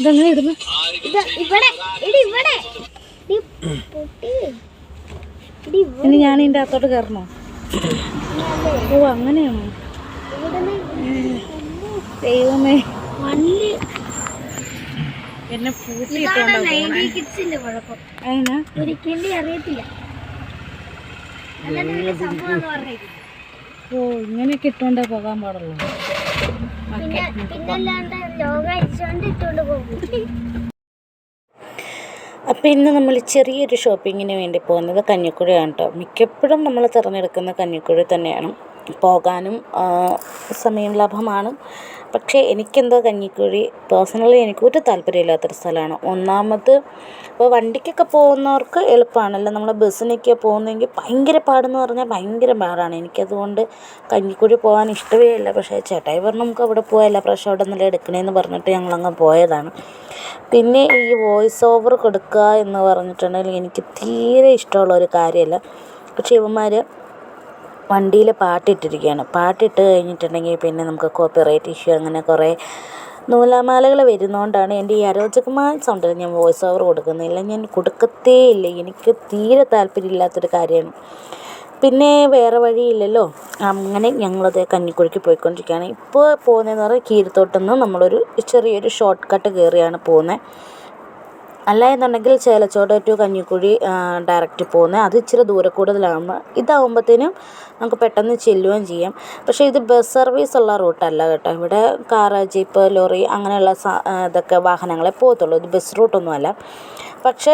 ഇതെങ്ങനെ ഇടുന്നു? ഇവിടെ ഇവിടെ. ഇനി ഞാൻ ഇതിന്റെ അകത്തോട്ട് കയറണോ ഓ അങ്ങനെയാണോ? ദൈവമേ. എന്നെ ഓ ഇങ്ങനെയൊക്കെ ഇട്ടോണ്ടേ പോകാൻ പാടുള്ളൂ. ലോകം ഇട്ടുകൊണ്ട് പോകും. അപ്പോൾ ഇന്ന് നമ്മൾ ചെറിയൊരു ഷോപ്പിങ്ങിന് വേണ്ടി പോകുന്നത് കഞ്ഞിക്കുഴിയാണ് കേട്ടോ മിക്കപ്പോഴും നമ്മൾ തിരഞ്ഞെടുക്കുന്ന കഞ്ഞിക്കുഴി തന്നെയാണ്. പോകാനും സമയം ലാഭമാണ്. പക്ഷേ എനിക്കെന്തോ കഞ്ഞിക്കുഴി പേഴ്സണലി എനിക്കൊരു താല്പര്യമില്ലാത്തൊരു സ്ഥലമാണ്. ഒന്നാമത് ഇപ്പോൾ വണ്ടിക്കൊക്കെ പോകുന്നവർക്ക് എളുപ്പമാണല്ലോ. നമ്മൾ ബസ്സിനൊക്കെ പോകുന്നതെങ്കിൽ ഭയങ്കര പാടെന്ന് പറഞ്ഞാൽ ഭയങ്കര പാടാണ്. എനിക്കതുകൊണ്ട് കഞ്ഞിക്കുഴി പോകാൻ ഇഷ്ടമേ ഇല്ല. പക്ഷേ ചേട്ടായി പറഞ്ഞു നമുക്ക് അവിടെ പോയാലോ പ്രാവശ്യം അവിടെ നല്ല എടുക്കണേന്ന് പറഞ്ഞിട്ട് ഞങ്ങളങ്ങ് പോയതാണ്. പിന്നെ ഈ വോയിസ് ഓവർ കൊടുക്കുക എന്ന് പറഞ്ഞിട്ടുണ്ടെങ്കിൽ എനിക്ക് തീരെ ഇഷ്ടമുള്ള ഒരു കാര്യമല്ല. പക്ഷേ ഇവന്മാർ വണ്ടിയിൽ പാട്ടിട്ടിരിക്കുകയാണ് പാട്ടിട്ട് കഴിഞ്ഞിട്ടുണ്ടെങ്കിൽ പിന്നെ നമുക്ക് കോപ്പിറൈറ്റ് ഇഷ്യൂ അങ്ങനെ കുറേ നൂലാമാലകൾ വരുന്നതുകൊണ്ടാണ് എന്റെ ഈ അരോചകമായ സൗണ്ടിൽ ഞാൻ വോയിസ് ഓവർ കൊടുക്കുന്നില്ല. ഞാൻ കൊടുക്കത്തേ ഇല്ല. എനിക്ക് തീരെ താല്പര്യമില്ലാത്തൊരു കാര്യമാണ് പിന്നെ വേറെ വഴിയില്ലല്ലോ. അങ്ങനെ ഞങ്ങളത് കഞ്ഞിക്കുഴിക്ക് പോയിക്കൊണ്ടിരിക്കുകയാണ്. ഇപ്പോൾ പോകുന്നതെന്ന് പറഞ്ഞാൽ കീരത്തോട്ടെന്ന് നമ്മളൊരു ചെറിയൊരു ഷോർട്ട് കട്ട് കയറിയാണ് പോകുന്നത് അല്ല എന്നുണ്ടെങ്കിൽ ചേലച്ചോട് ടു കഞ്ഞിക്കുഴി ഡയറക്റ്റ് പോകുന്നത് അത് ഇച്ചിരി ദൂരെ കൂടുതലാണ് ഇതാകുമ്പോഴത്തേനും നമുക്ക് പെട്ടെന്ന് ചെല്ലുകയും ചെയ്യാം. പക്ഷേ ഇത് ബസ് സർവീസ് ഉള്ള റൂട്ടല്ല കേട്ടോ. ഇവിടെ കാറ് ജീപ്പ് ലോറി അങ്ങനെയുള്ള ഇതൊക്കെ വാഹനങ്ങളെ പോകത്തുള്ളൂ. ഇത് ബസ് റൂട്ടൊന്നുമല്ല പക്ഷേ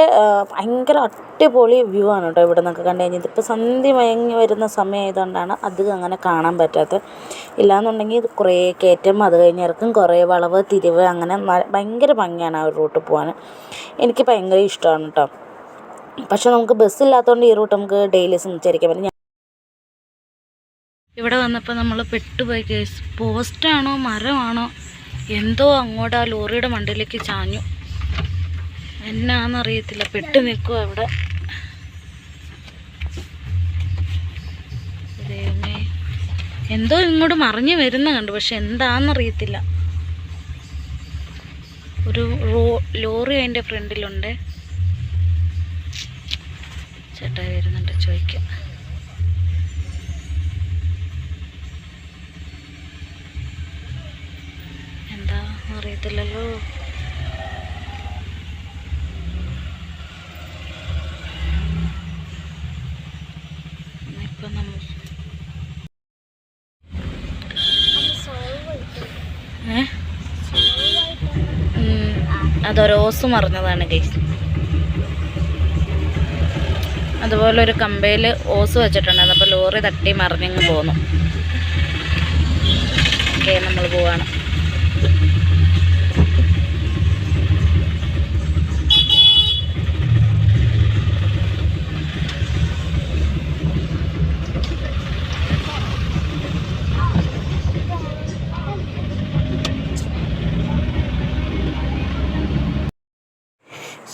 ഭയങ്കര അടിപൊളി വ്യൂ ആണ് കേട്ടോ ഇവിടെ നിന്നൊക്കെ കണ്ടു കഴിഞ്ഞാൽ. ഇതിപ്പോൾ സന്ധ്യ മയങ്ങി വരുന്ന സമയമായതുകൊണ്ടാണ് അധികം അങ്ങനെ കാണാൻ പറ്റാത്തത്. ഇല്ലാന്നുണ്ടെങ്കിൽ കുറേ കയറ്റം അത് കഴിഞ്ഞ് ഇറക്കും. കുറേ വളവ് തിരിവ് അങ്ങനെ ഭയങ്കര ഭംഗിയാണ് ആ ഒരു റൂട്ട് പോകാൻ എനിക്ക് ഭയങ്കര ഇഷ്ടമാണ് കേട്ടോ പക്ഷെ നമുക്ക് ബസ് ഇല്ലാത്തതുകൊണ്ട് ഈ റൂട്ട് നമുക്ക് ഡെയിലി സഞ്ചരിക്കാൻ പറ്റും. ഇവിടെ വന്നപ്പോൾ നമ്മൾ പെട്ടുപോയി കേസ് പോസ്റ്റാണോ മരമാണോ എന്തോ അങ്ങോട്ട് ആ ലോറിയുടെ മണ്ടയിലേക്ക് ചാഞ്ഞു. എന്നാന്നറിയത്തില്ല പെട്ട് നിൽക്കുക അവിടെ എന്തോ ഇങ്ങോട്ട് മറിഞ്ഞു വരുന്ന കണ്ടു പക്ഷെ എന്താണെന്നറിയത്തില്ല ഒരു റോ ലോറി അതിന്റെ ഫ്രണ്ടിലുണ്ട്. ചേട്ടാ വരുന്നുണ്ട് ചോദിക്കാം. എന്താ അറിയത്തില്ലല്ലോ ഇപ്പം നമ്മൾ ഏ ഉം, അതൊരോസ് മറിഞ്ഞതാണ് ഗൈസ് അതുപോലെ ഒരു കമ്പയിൽ ഓസ് വെച്ചിട്ടുണ്ടായിരുന്നു. അപ്പോൾ ലോറി തട്ടി മറിഞ്ഞങ്ങ് പോന്നു. ഓക്കെ നമ്മൾ പോവാണ്.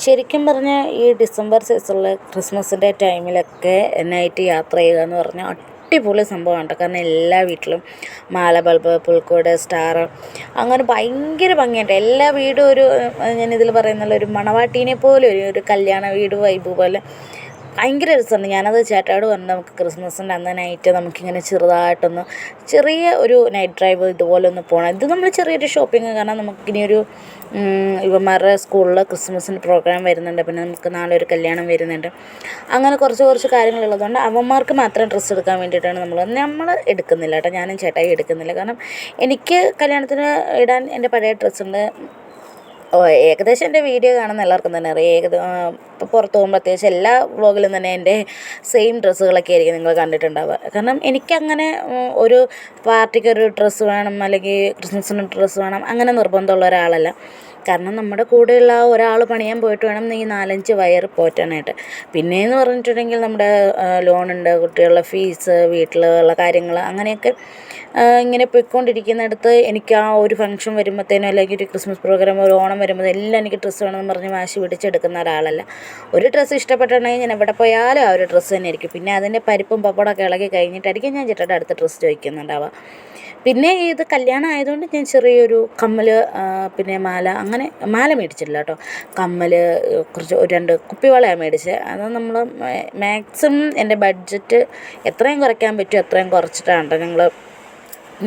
ശരിക്കും പറഞ്ഞാൽ ഈ ഡിസംബർ സീസണിൽ ക്രിസ്മസിന്റെ ടൈമിലൊക്കെ നൈറ്റ് യാത്ര ചെയ്യുക എന്ന് പറഞ്ഞാൽ അടിപൊളി സംഭവമാണ് കേട്ടോ. കാരണം എല്ലാ വീട്ടിലും മാല ബൾബ് പുൽക്കോട് സ്റ്റാർ അങ്ങനെ ഭയങ്കര ഭംഗിയുണ്ട്. എല്ലാ വീടും ഒരു ഞാനിതിൽ പറയുന്നുള്ള ഒരു മണവാട്ടീനെ പോലെ ഒരു ഒരു കല്യാണ വീട് വൈബ് പോലെ. ഭയങ്കര രസമുണ്ട് ഞാനത് ചേട്ടായോട് പറഞ്ഞു നമുക്ക് ക്രിസ്മസിന്റെ അന്ന് നൈറ്റ് നമുക്കിങ്ങനെ ചെറുതായിട്ടൊന്ന് ചെറിയ ഒരു നൈറ്റ് ഡ്രൈവ് ഇതുപോലെ ഒന്ന് പോകണം ഇത് നമ്മൾ ചെറിയൊരു ഷോപ്പിംഗ് കാരണം നമുക്കിനി ഒരു ഉം, ഇവന്മാരുടെ സ്കൂളിൽ ക്രിസ്മസിന്റെ പ്രോഗ്രാം വരുന്നുണ്ട്. പിന്നെ നമുക്ക് നാളെ ഒരു കല്യാണം വരുന്നുണ്ട്. അങ്ങനെ കുറച്ച് കുറച്ച് കാര്യങ്ങളുള്ളതുകൊണ്ട് അവന്മാർക്ക് മാത്രം ഡ്രസ്സ് എടുക്കാൻ വേണ്ടിയിട്ടാണ് നമ്മൾ നമ്മൾ എടുക്കുന്നില്ല കേട്ടോ. ഞാനും ചേട്ടായി എടുക്കുന്നില്ല. കാരണം എനിക്ക് കല്യാണത്തിന് ഇടാൻ എന്റെ പഴയ ഡ്രസ്സുണ്ട്. ഓ ഏകദേശം എന്റെ വീഡിയോ കാണുന്ന എല്ലാവർക്കും തന്നെ അറിയാം. ഏകദേശം ഇപ്പോൾ പുറത്ത് പോകുമ്പോൾ അത്യാവശ്യം എല്ലാ വ്ളോഗിലും തന്നെ എന്റെ സെയിം ഡ്രസ്സുകളൊക്കെ ആയിരിക്കും നിങ്ങൾ കണ്ടിട്ടുണ്ടാവുക. കാരണം എനിക്കങ്ങനെ ഒരു പാർട്ടിക്ക് ഒരു ഡ്രസ്സ് വേണം അല്ലെങ്കിൽ ക്രിസ്മസിന് ഡ്രസ്സ് വേണം അങ്ങനെ നിർബന്ധമുള്ള ഒരാളല്ല. കാരണം നമ്മുടെ കൂടെയുള്ള ഒരാൾ പണിയാൻ പോയിട്ട് വേണം ഈ നാലഞ്ച് വയർ പോറ്റാനായിട്ട്. പിന്നെയെന്ന് പറഞ്ഞിട്ടുണ്ടെങ്കിൽ നമ്മുടെ ലോണുണ്ട് കുട്ടികളുടെ ഫീസ് വീട്ടിലുള്ള കാര്യങ്ങൾ അങ്ങനെയൊക്കെ ഇങ്ങനെ പോയിക്കൊണ്ടിരിക്കുന്നിടത്ത് എനിക്ക് ആ ഒരു ഫംഗ്ഷൻ വരുമ്പോഴത്തേനും അല്ലെങ്കിൽ ഒരു ക്രിസ്മസ് പ്രോഗ്രാം ഒരു ഓണം വരുമ്പോൾ എല്ലാം എനിക്ക് ഡ്രസ്സ് വേണമെന്ന് പറഞ്ഞ് വാശി പിടിച്ചെടുക്കുന്ന ഒരാളല്ല. ഒരു ഡ്രസ്സ് ഇഷ്ടപ്പെട്ടിട്ടുണ്ടെങ്കിൽ ഞാൻ എവിടെ പോയാലും ആ ഒരു ഡ്രസ്സ് തന്നെ ആയിരിക്കും. പിന്നെ അതിന്റെ പരിപ്പും പപ്പടമൊക്കെ ഇളകി കഴിഞ്ഞിട്ടായിരിക്കും ഞാൻ ചേട്ടന്റെ അടുത്ത ഡ്രസ്സ് ചോദിക്കുന്നുണ്ടാവുക. പിന്നെ ഇത് കല്യാണം ആയതുകൊണ്ട് ഞാൻ ചെറിയൊരു കമ്മൽ പിന്നെ മാല അങ്ങനെ മാല മേടിച്ചിട്ടില്ല കേട്ടോ. കമ്മൽ കുറച്ച് ഒരു രണ്ട് കുപ്പിവളയാണ് മേടിച്ചത് അത് നമ്മൾ മാക്സിമം എന്റെ ബഡ്ജറ്റ് എത്രയും കുറയ്ക്കാൻ പറ്റുമോ അത്രയും കുറച്ചിട്ടാണ് കേട്ടോ ഞങ്ങൾ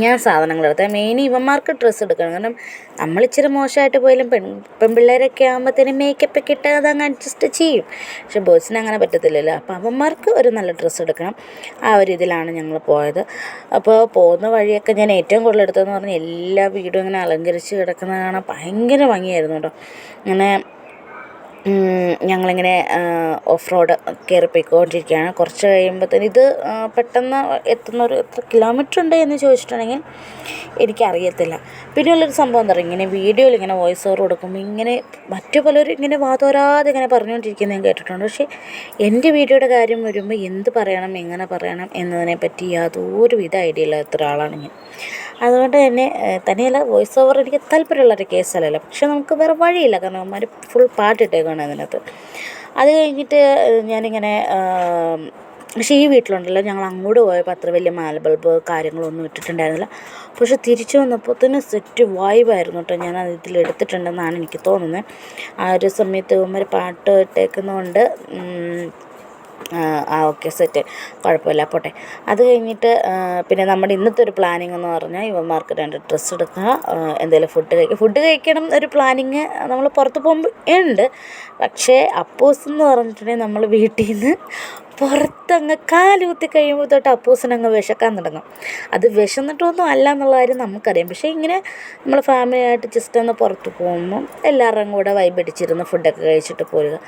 ഞാൻ സാധനങ്ങൾ എടുത്തത് മെയിൻ ഇവന്മാർക്ക് ഡ്രസ്സ് എടുക്കണം. കാരണം നമ്മൾ ഇച്ചിരി മോശമായിട്ട് പോയാലും പെൺ പെൺപിള്ളേരൊക്കെ ആകുമ്പോഴത്തേനും മേക്കപ്പ് ഒക്കെ ഇട്ട് അതങ്ങ് അഡ്ജസ്റ്റ് ചെയ്യും. പക്ഷെ ബോയ്സിന് അങ്ങനെ പറ്റത്തില്ലല്ലോ. അപ്പോൾ അവന്മാർക്ക് ഒരു നല്ല ഡ്രസ്സ് എടുക്കണം. ആ ഒരു ഇതിലാണ് ഞങ്ങൾ പോയത്. അപ്പോൾ പോകുന്ന വഴിയൊക്കെ ഞാൻ ഏറ്റവും കൂടുതൽ എടുത്തതെന്ന് പറഞ്ഞാൽ എല്ലാ വീടും ഇങ്ങനെ അലങ്കരിച്ച് കിടക്കുന്നത് കാണാൻ ഭയങ്കര ഭംഗിയായിരുന്നു കേട്ടോ. അങ്ങനെ ഞങ്ങളിങ്ങനെ ഓഫ് റോഡ് കയറി പോയിക്കൊണ്ടിരിക്കുകയാണ് കുറച്ച് കഴിയുമ്പോഴത്തേന് ഇത് പെട്ടെന്ന് എത്തുന്ന ഒരു എത്ര കിലോമീറ്റർ ഉണ്ട് എന്ന് ചോദിച്ചിട്ടുണ്ടെങ്കിൽ എനിക്കറിയത്തില്ല. പിന്നെ ഉള്ളൊരു സംഭവം എന്താ പറയുക ഇങ്ങനെ വീഡിയോയിൽ ഇങ്ങനെ വോയിസ് ഓവർ കൊടുക്കുമ്പോൾ ഇങ്ങനെ മറ്റു പലരും ഇങ്ങനെ വാതോരാതെ ഇങ്ങനെ പറഞ്ഞുകൊണ്ടിരിക്കുന്നത് ഞാൻ കേട്ടിട്ടുണ്ട്. പക്ഷേ എന്റെ വീഡിയോയുടെ കാര്യം വരുമ്പോൾ എന്ത് പറയണം എങ്ങനെ പറയണം എന്നതിനെപ്പറ്റി യാതൊരു വിധ ഐഡിയ ഇല്ലാത്ത ഒരാളാണ് ഞാൻ. അതുകൊണ്ട് തന്നെ തന്നെയല്ല വോയിസ് ഓവർ എനിക്ക് താല്പര്യമുള്ളൊരു കേസല്ലല്ലോ. പക്ഷെ നമുക്ക് വേറെ വഴിയില്ല. കാരണം അവന്മാർ ഫുൾ പാട്ടിട്ടേക്കാണ് അതിനകത്ത്. അത് കഴിഞ്ഞിട്ട് ഞാനിങ്ങനെ പക്ഷേ ഈ വീട്ടിലുണ്ടല്ലോ. ഞങ്ങൾ അങ്ങോട്ട് പോയപ്പോൾ അത്ര വലിയ മാല ബൾബ് കാര്യങ്ങളൊന്നും ഇട്ടിട്ടുണ്ടായിരുന്നില്ല. പക്ഷെ തിരിച്ചു വന്നപ്പോൾ തന്നെ സെറ്റ് വൈബായിരുന്നു കേട്ടോ. ഞാൻ അത് ഇതിൽ എടുത്തിട്ടുണ്ടെന്നാണ് എനിക്ക് തോന്നുന്നത് ആ ഒരു സമയത്ത് ഇവന്മാർ പാട്ട് ഇട്ടേക്കുന്നതുകൊണ്ട് ആ, ഓക്കെ സെറ്റ് കുഴപ്പമില്ല പോട്ടെ. അത് കഴിഞ്ഞിട്ട് പിന്നെ നമ്മുടെ ഇന്നത്തെ ഒരു പ്ലാനിങ് എന്ന് പറഞ്ഞാൽ ഇവന്മാർക്ക് രണ്ട് ഡ്രസ്സ് എടുക്കുക എന്തെങ്കിലും ഫുഡ് കഴിക്കുക. ഫുഡ് കഴിക്കണം ഒരു പ്ലാനിങ് നമ്മൾ പുറത്ത് പോകുമ്പോൾ ഉണ്ട്. പക്ഷേ അപ്പോസ് എന്ന് പറഞ്ഞിട്ടുണ്ടെങ്കിൽ നമ്മൾ വീട്ടിൽ നിന്ന് പുറത്തങ്ങ് കാലൂത്തി കഴിയുമ്പോൾ തൊട്ട് അപ്പൂസിനങ്ങ് വിശക്കാൻ തുടങ്ങും. അത് വിശന്നിട്ടൊന്നും അല്ല എന്നുള്ള കാര്യം നമുക്കറിയാം. പക്ഷേ ഇങ്ങനെ നമ്മൾ ഫാമിലിയായിട്ട് ജസ്റ്റ് ഒന്ന് പുറത്ത് പോകുമ്പം എല്ലാവരുടെയും കൂടെ വൈബടിച്ചിരുന്ന് ഫുഡൊക്കെ കഴിച്ചിട്ട് പോരുക.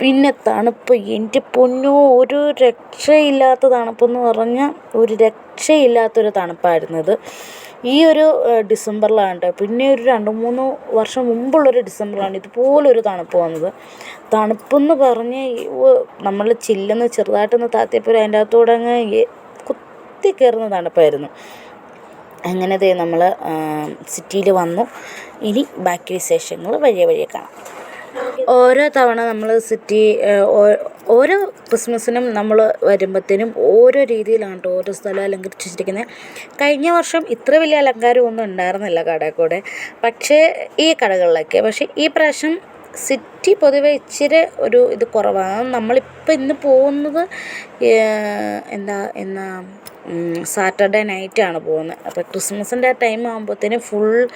പിന്നെ തണുപ്പ്. എന്റെ പൊന്നോ ഒരു രക്ഷയില്ലാത്ത തണുപ്പെന്ന് പറഞ്ഞാൽ ഒരു രക്ഷയില്ലാത്തൊരു തണുപ്പായിരുന്നത്. ഈ ഒരു ഡിസംബറിലാണ് കേട്ടോ. പിന്നെ ഒരു രണ്ട് മൂന്ന് വർഷം മുമ്പുള്ളൊരു ഡിസംബറിലാണ് ഇതുപോലൊരു തണുപ്പ് വന്നത്. തണുപ്പെന്ന് പറഞ്ഞ് നമ്മൾ ചില്ലെന്ന് ചെറുതായിട്ടൊന്ന് താത്തിയപ്പോൾ അതിന്റെ അകത്തൂടെ അങ്ങ് കുത്തി കയറുന്ന തണുപ്പായിരുന്നു. അങ്ങനെ ദേ നമ്മൾ സിറ്റിയിൽ വന്നു. ഇനി ബാക്കി വിശേഷങ്ങൾ വഴിയെ വഴിയെ കാണാം. ഓരോ തവണ നമ്മൾ സിറ്റി ഓരോ ക്രിസ്മസിനും നമ്മൾ വരുമ്പോഴത്തേനും ഓരോ രീതിയിലാണ് കേട്ടോ ഓരോ സ്ഥലം അലങ്കരിച്ചിരിക്കുന്നത് കഴിഞ്ഞ വർഷം ഇത്ര വലിയ അലങ്കാരം ഒന്നും ഉണ്ടായിരുന്നില്ല കടയിൽ കൂടെ. പക്ഷേ ഈ കടകളിലൊക്കെ. പക്ഷേ ഈ പ്രാവശ്യം സിറ്റി പൊതുവെ ഇച്ചിരി ഒരു ഇത് കുറവാണ്. നമ്മളിപ്പോൾ ഇന്ന് പോകുന്നത് എന്താ എന്നാ സാറ്റർഡേ നൈറ്റാണ് പോകുന്നത്. അപ്പോൾ ക്രിസ്മസിന്റെ ടൈം ആകുമ്പോഴത്തേനും ഫുൾ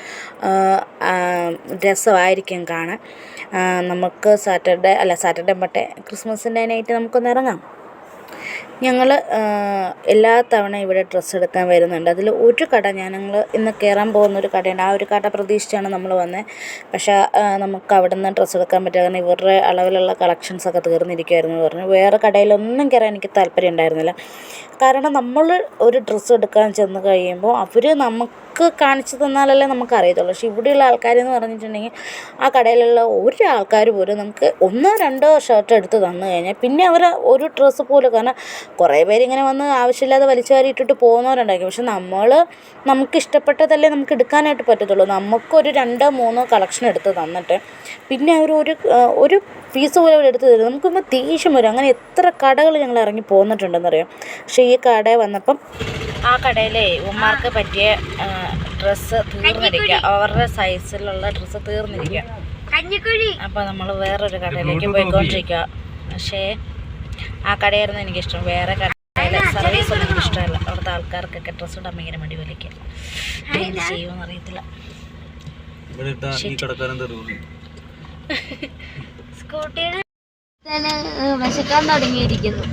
രസമായിരിക്കും കാണാൻ. നമുക്ക് സാറ്റർഡേ അല്ല സാറ്റർഡേ മറ്റേ ക്രിസ്മസിന്റെ നൈറ്റ് നമുക്കൊന്ന് ഇറങ്ങാം. ഞങ്ങൾ എല്ലാ തവണ ഇവിടെ ഡ്രസ്സ് എടുക്കാൻ വരുന്നുണ്ട്. അതിൽ ഒരു കട ഞാൻ ഞങ്ങൾ ഇന്ന് കയറാൻ പോകുന്ന ഒരു കടയുണ്ട്. ആ ഒരു കട പ്രതീക്ഷിച്ചാണ് നമ്മൾ വന്നത് പക്ഷേ നമുക്ക് അവിടെ നിന്ന് ഡ്രസ്സ് എടുക്കാൻ പറ്റില്ല. കാരണം ഇവരുടെ അളവിലുള്ള കളക്ഷൻസ് ഒക്കെ തീർന്നിരിക്കുമായിരുന്നു എന്ന് പറഞ്ഞു. വേറെ കടയിലൊന്നും കയറാൻ എനിക്ക് താല്പര്യം ഉണ്ടായിരുന്നില്ല. കാരണം നമ്മൾ ഒരു ഡ്രസ്സ് എടുക്കാൻ ചെന്ന് കഴിയുമ്പോൾ അവർ നമുക്ക് കാണിച്ചു തന്നാലല്ലേ നമുക്ക് അറിയത്തുള്ളൂ. പക്ഷേ ഇവിടെയുള്ള ആൾക്കാരെന്ന് പറഞ്ഞിട്ടുണ്ടെങ്കിൽ ആ കടയിലുള്ള ഒരു ആൾക്കാർ പോലും നമുക്ക് ഒന്നോ രണ്ടോ ഷർട്ട് എടുത്ത് തന്നു കഴിഞ്ഞാൽ പിന്നെ അവർ ഒരു ഡ്രസ്സ് പോലും കാരണം കുറേ പേര് ഇങ്ങനെ വന്ന് ആവശ്യമില്ലാതെ വലിച്ചു വാരി ഇട്ടിട്ട് പോകുന്നവരുണ്ടായിരിക്കും. പക്ഷെ നമ്മൾ നമുക്ക് ഇഷ്ടപ്പെട്ടതല്ലേ നമുക്ക് എടുക്കാനായിട്ട് പറ്റത്തുള്ളൂ. നമുക്കൊരു രണ്ടോ മൂന്നോ കളക്ഷൻ എടുത്ത് തന്നിട്ട് പിന്നെ അവർ ഒരു ഒരു പീസ് പോലും അവർ എടുത്ത് തരും. നമുക്ക് ദേഷ്യം വരും. അങ്ങനെ എത്ര കടകൾ ഞങ്ങൾ ഇറങ്ങി പോന്നിട്ടുണ്ടെന്നറിയാം പക്ഷേ ഈ കട വന്നപ്പം ആ കടയിലെ ഉമ്മാർക്ക് പറ്റിയ ഡ്രസ്സ് തീർന്നിരിക്കുക അവരുടെ സൈസിലുള്ള ഡ്രസ്സ് തീർന്നിരിക്കുക അപ്പോൾ നമ്മൾ വേറൊരു കടയിലേക്ക് പോയിക്കൊണ്ടിരിക്കുക പക്ഷേ ആ കടയായിരുന്നു എനിക്കിഷ്ടം. വേറെ കടയിലെ സർവീസ് ഒന്നും എനിക്ക് ഇഷ്ടമല്ല അവിടുത്തെ ആൾക്കാർക്കൊക്കെ ഡ്രസ്സ് ഇടാൻ ഭയങ്കര മടി വലിക്കുക എന്ത് ചെയ്യുമെന്ന് അറിയത്തില്ല. ഈ കടക്കാരൻ തരുള്ളൂ സ്കൂട്ടിയുടെ വിശക്കാൻ തുടങ്ങിയിരിക്കുന്നു.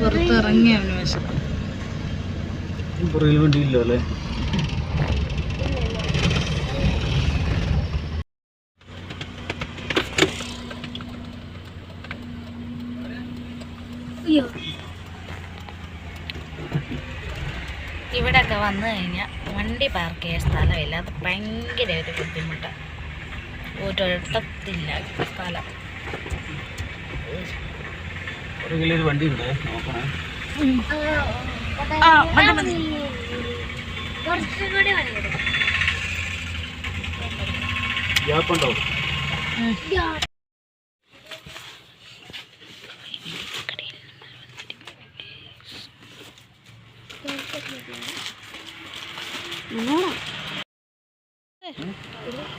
പുറത്തിറങ്ങി അവന് വശം പുറകിൽ വണ്ടി ഇല്ല അല്ലേ ഇവിടെയൊക്കെ വന്നു കഴിഞ്ഞാൽ വണ്ടി പാർക്ക് ചെയ്യാൻ സ്ഥലമില്ല. അത് ഭയങ്കര ഒരു ബുദ്ധിമുട്ടാണ് ഒരൊട്ടത്തില്ല സ്ഥലം വണ്ടി ഉണ്ട്. നോക്കണേ. ഗ്യാപ്പ് ഉണ്ടോ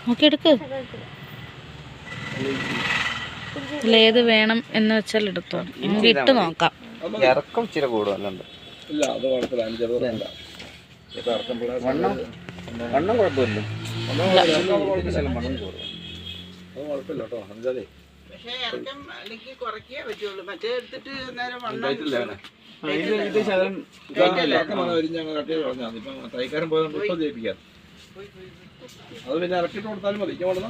നോക്കി എടുക്ക് അല്ല ഏത് വേണം എന്ന് വെച്ചാൽ എടുത്തോ നമുക്ക് ഇട്ട് നോക്കാം. ഇറക്കം ഇച്ചിരി കൂടുതലുണ്ട്. ഇല്ല അത് വണ്ണം വണ്ണം മറ്റേ എടുത്തിട്ട് നേരം വണ്ണം തൈക്കാരൻ ഇപ്പം ജയിപ്പിക്കാം. അത് പിന്നെ കൊടുത്താലും മതി. ഇങ്ങനെ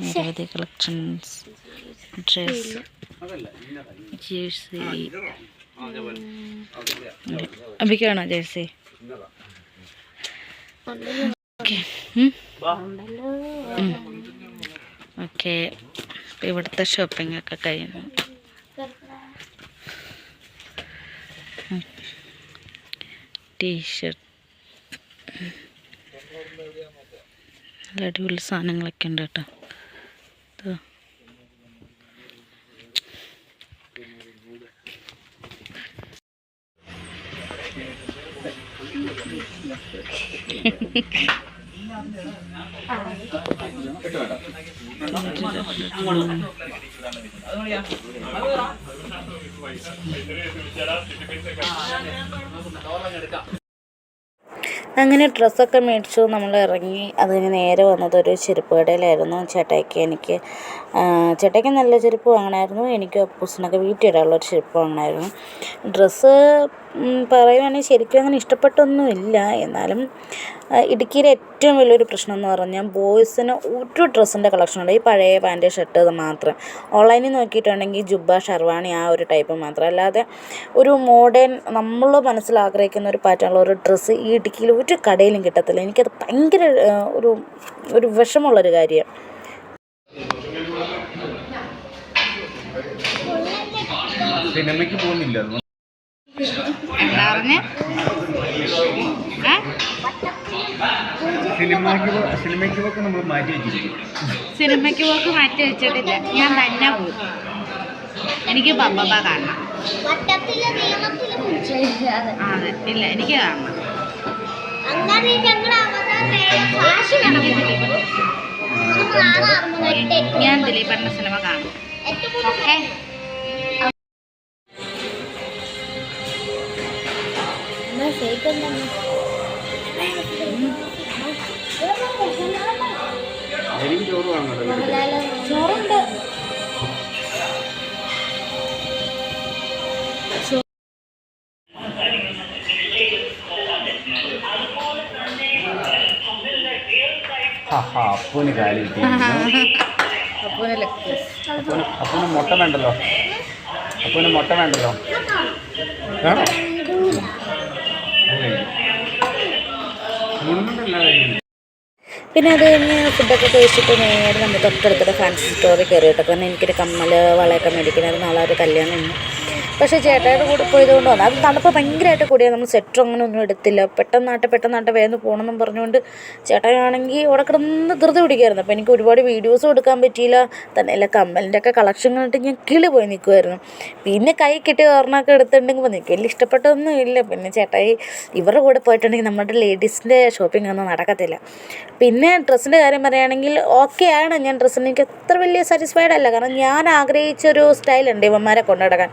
നിരവധി കളക്ഷൻസ് ഡ്രസ് ജേഴ്സി. അബിക്കാണോ ജേഴ്സി? ഓക്കെ. ഇവിടുത്തെ ഷോപ്പിംഗ് ഒക്കെ കഴിയുന്നു ടീഷർട്ട് നല്ല സാധനങ്ങളൊക്കെ ഉണ്ട് കേട്ടോ. ഇത് അങ്ങനെ ഡ്രസ്സൊക്കെ മേടിച്ചു നമ്മൾ ഇറങ്ങി. അതിന് നേരെ വന്നത് ഒരു ചെരുപ്പ് കടയിലായിരുന്നു. ചേട്ടായിക്ക് എനിക്ക് ചേട്ടയ്ക്ക് നല്ല ചെരുപ്പ് വാങ്ങണമായിരുന്നു. എനിക്ക് അപ്പൂസിനൊക്കെ വീട്ടിലിടാനുള്ള ഒരു ചെരുപ്പ് വാങ്ങണമായിരുന്നു. ഡ്രസ്സ് പറയുവാണെങ്കിൽ ശരിക്കും അങ്ങനെ ഇഷ്ടപ്പെട്ടൊന്നുമില്ല. എന്നാലും ഇടുക്കിയിലെ ഏറ്റവും വലിയൊരു പ്രശ്നം എന്ന് പറഞ്ഞാൽ ബോയ്സിന് ഒരു ഡ്രസ്സിന്റെ കളക്ഷൻ ഉണ്ട്. ഈ പഴയ പാന്റ് ഷർട്ട് ഇത് മാത്രം. ഓൺലൈനിൽ നോക്കിയിട്ടുണ്ടെങ്കിൽ ജുബ്ബ ഷർവാണി ആ ഒരു ടൈപ്പ് മാത്രം. അല്ലാതെ ഒരു മോഡേൺ നമ്മൾ മനസ്സിൽ ആഗ്രഹിക്കുന്ന ഒരു പാറ്റേണുള്ള ഒരു ഡ്രസ്സ് ഈ ഇടുക്കിയിൽ ഒരു കടയിലും കിട്ടത്തില്ല. എനിക്കത് ഭയങ്കര ഒരു ഒരു വിഷമമുള്ളൊരു കാര്യമാണ് സിനിമയ്ക്ക് പോകുന്നില്ല സിനിമയ്ക്ക് പോക്ക് നമ്മൾ മാറ്റി വെച്ചിരിക്കും. സിനിമയ്ക്ക് പോക്ക് മാറ്റി വെച്ചിട്ടില്ല. ഞാൻ തന്നെ പോകും എനിക്ക് ബബ്ബ കാണണം. അതെ ഇല്ല എനിക്ക് കാണണം. ഞാൻ ദിലീപന്റെ സിനിമ കാണും. ഓക്കെ എനിക്ക് ചോറ് വാങ്ങണല്ലോ ചോറുണ്ട്. അപ്പൂന് കാലി അപ്പൂന് മുട്ട വേണ്ടല്ലോ? അപ്പൂന് മുട്ട വേണ്ടല്ലോ? വേണോ? പിന്നെ അത് കഴിഞ്ഞ് ഫുഡൊക്കെ കഴിച്ചിട്ട് നേരെ നമ്മൾ തൊട്ടടുത്തൊരു ഫാൻസി സ്റ്റോറിൽ കയറി കേട്ടോ കാരണം എനിക്കൊരു കമ്മൽ വളയൊക്കെ മേടിക്കണമായിരുന്നു നാളെ ഒരു കല്യാണം പക്ഷേ ചേട്ടയുടെ കൂടെ പോയതുകൊണ്ട് അത് തണുപ്പ് ഭയങ്കരമായിട്ട് കൂടിയാൽ നമ്മൾ സെറ്റർ അങ്ങനെ ഒന്നും എടുത്തില്ല. പെട്ടെന്നാട്ടെ പെട്ടെന്നാട്ടെ വേഗം പോകണമെന്നും പറഞ്ഞുകൊണ്ട് ചേട്ടായാണെങ്കിൽ അവിടെ കിടന്ന് ധൃതി പിടിക്കുമായിരുന്നു അപ്പോൾ എനിക്ക് ഒരുപാട് വീഡിയോസ് എടുക്കാൻ പറ്റിയില്ല. തന്നെ അല്ല കമ്മലിന്റെ ഒക്കെ കളക്ഷൻ കണ്ടിട്ട് ഞാൻ കിളി പോയി നിൽക്കുമായിരുന്നു പിന്നെ കൈ കിട്ടി ഓർണമൊക്കെ എടുത്തിട്ടുണ്ടെങ്കിൽ എനിക്ക് വലിയ ഇഷ്ടപ്പെട്ടൊന്നും ഇല്ല. പിന്നെ ചേട്ടായി ഇവരുടെ കൂടെ പോയിട്ടുണ്ടെങ്കിൽ നമ്മുടെ ലേഡീസിന്റെ ഷോപ്പിംഗ് ഒന്നും നടക്കത്തില്ല. പിന്നെ ഡ്രസ്സിന്റെ കാര്യം പറയുകയാണെങ്കിൽ ഓക്കെ ആണ്. ഞാൻ ഡ്രസ്സിന് എനിക്ക് അത്ര വലിയ സാറ്റിസ്ഫൈഡ് അല്ല. കാരണം ഞാൻ ആഗ്രഹിച്ചൊരു സ്റ്റൈലുണ്ട് ഇവന്മാരെ കൊണ്ടു നടക്കാൻ.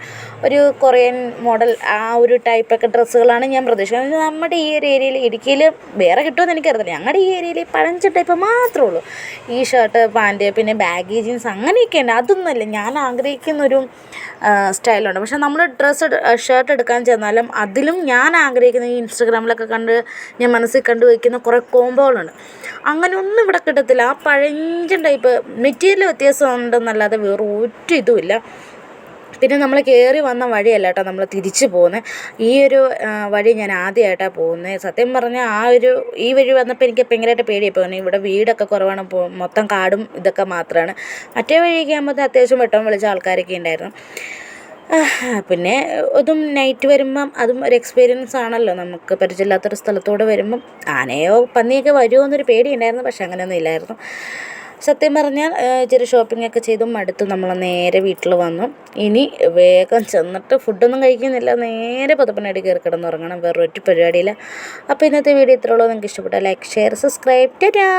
ഒരു കൊറിയൻ മോഡൽ ആ ഒരു ടൈപ്പൊക്കെ ഡ്രസ്സുകളാണ് ഞാൻ പ്രതീക്ഷിക്കുന്നത്. നമ്മുടെ ഈ ഒരു ഏരിയയിൽ ഇടുക്കിയിൽ വേറെ കിട്ടുമെന്ന് എനിക്കറിയില്ല ഞങ്ങളുടെ ഈ ഏരിയയിൽ പഴഞ്ച ടൈപ്പ് മാത്രമേ ഉള്ളൂ. ഈ ഷർട്ട് പാന്റ് പിന്നെ ബാഗി ജീൻസ് അങ്ങനെയൊക്കെ ഉണ്ട്. അതൊന്നുമല്ല. ഞാൻ ആഗ്രഹിക്കുന്നൊരു സ്റ്റൈലുണ്ട് പക്ഷെ നമ്മൾ ഡ്രസ്സ് ഷർട്ട് എടുക്കാൻ ചെന്നാലും അതിലും ഞാൻ ആഗ്രഹിക്കുന്ന ഈ ഇൻസ്റ്റഗ്രാമിലൊക്കെ കണ്ട് ഞാൻ മനസ്സിൽ കണ്ടു വയ്ക്കുന്ന കുറേ കോമ്പോകളുണ്ട്. അങ്ങനെ ഒന്നും ഇവിടെ കിട്ടത്തില്ല. ആ പഴഞ്ചൻ ടൈപ്പ് മെറ്റീരിയൽ വ്യത്യാസം ഉണ്ടെന്നല്ലാതെ വേറെ ഒരു ഇതുമില്ല. പിന്നെ നമ്മൾ കയറി വന്ന വഴിയല്ല കേട്ടോ നമ്മൾ തിരിച്ചു പോകുന്നത് ഈ ഒരു വഴി ഞാൻ ആദ്യമായിട്ടാണ് പോകുന്നത് സത്യം പറഞ്ഞാൽ ആ ഒരു ഈ വഴി വന്നപ്പോൾ എനിക്ക് ഭയങ്കരമായിട്ട് പേടിയായി പോകുന്നത് ഇവിടെ വീടൊക്കെ കുറവാണ് മൊത്തം കാടും ഇതൊക്കെ മാത്രമാണ് മറ്റേ വഴിയൊക്കെ ആകുമ്പോൾ അത്യാവശ്യം വെട്ടം വിളിച്ച ആൾക്കാരൊക്കെ ഉണ്ടായിരുന്നു പിന്നെ അതും നൈറ്റ് വരുമ്പം അതും ഒരു എക്സ്പീരിയൻസ് ആണല്ലോ. നമുക്ക് പരിചയമില്ലാത്തൊരു സ്ഥലത്തോട് വരുമ്പം ആനയോ പന്നിയൊക്കെ വരുമോ എന്നൊരു പേടി ഉണ്ടായിരുന്നു പക്ഷെ അങ്ങനെയൊന്നും ഇല്ലായിരുന്നു. സത്യം പറഞ്ഞാൽ ഇച്ചിരി ഷോപ്പിംഗ് ഒക്കെ ചെയ്തു മടുത്ത്. നമ്മൾ നേരെ വീട്ടിൽ വന്നു. ഇനി വേഗം ചെന്നിട്ട് ഫുഡൊന്നും കഴിക്കുന്നില്ല. നേരെ പതപ്പനടി കയറി കിടന്നുറങ്ങണം വേറൊരു പരിപാടിയില്ല. അപ്പോൾ ഇന്നത്തെ വീഡിയോ ഇത്രയുള്ളൂ നിങ്ങൾക്ക് ഇഷ്ടപ്പെട്ടാൽ ലൈക്ക് ഷെയർ സബ്സ്ക്രൈബ് ടാ